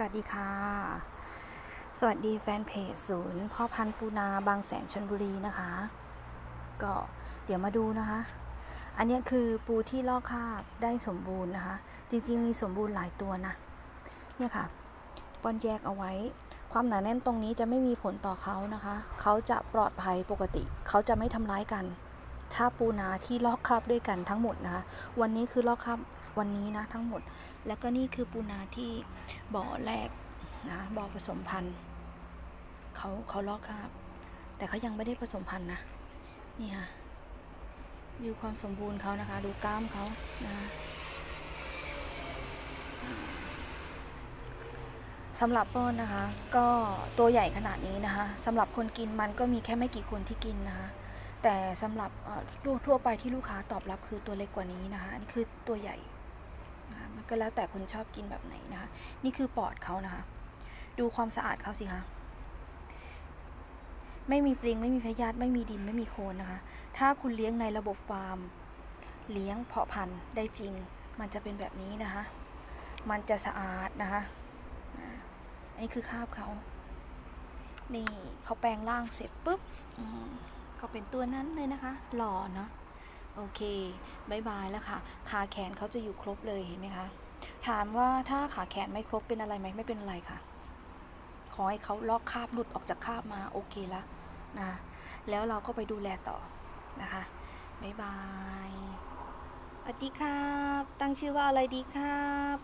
สวัสดีค่ะ สวัสดีแฟนเพจศูนย์พ่อพันธุ์ปูนาบางแสนชนบุรีนะคะ ก็เดี๋ยวมาดูนะคะ อันนี้คือปูที่ลอกคราบได้สมบูรณ์นะคะ จริง ๆ มีสมบูรณ์หลายตัวนะ เนี่ยค่ะปอนแยกเอาไว้ ความหนาแน่นตรงนี้จะไม่มีผลต่อเขานะคะ เขาจะปลอดภัยปกติ เขาจะไม่ทำร้ายกัน ถ้าปูนาที่ลอกคราบด้วยกันทั้งหมดนะคะวันนี้คือลอกคราบวันนี้นะทั้งหมด แล้วก็นี่คือปูนาที่บ่อแรกนะบ่อผสมพันธุ์เขาเขาลอกคราบ แต่เขายังไม่ได้ผสมพันธุ์นะนี่ค่ะดูความสมบูรณ์เขานะคะ ดูกล้ามเขานะคะสำหรับป้อนนะคะ ก็ตัวใหญ่ขนาดนี้นะคะสำหรับคนกินมันก็มีแค่ไม่กี่คนที่กินนะคะ แต่สำหรับเอ่อทั่วไปที่ลูกค้าตอบรับคือตัวเล็กกว่านี้นะคะอันนี้คือตัวใหญ่นะคะมันก็แล้วแต่คนชอบกินแบบไหนนะคะ นี่คือปอดเขานะคะ ดูความสะอาดเขาสิคะไม่มีปริงไม่มีพยาธิไม่มีดินไม่มีโคลนนะคะ ถ้าคุณเลี้ยงในระบบฟาร์ม เลี้ยงเพาะพันธุ์ได้จริง มันจะเป็นแบบนี้นะคะ มันจะสะอาดนะคะอันนี้คือคราบเขานี่เขาแปลงร่างเสร็จปุ๊บ ก็เป็นตัวนั้นเลยนะคะ หล่อเนาะโอเคบายบายแล้วค่ะขาแขนเขาจะอยู่ครบเลยเห็นไหมคะ ถามว่าถ้าขาแขนไม่ครบเป็นอะไรไหมไม่เป็นอะไรค่ะ ขอให้เขาลอกคาบหลุดออกจากคาบมาโอเคละนะแล้วเราก็ไปดูแลต่อนะคะบายบายสวัสดีครับ ตั้งชื่อว่าอะไรดีครับ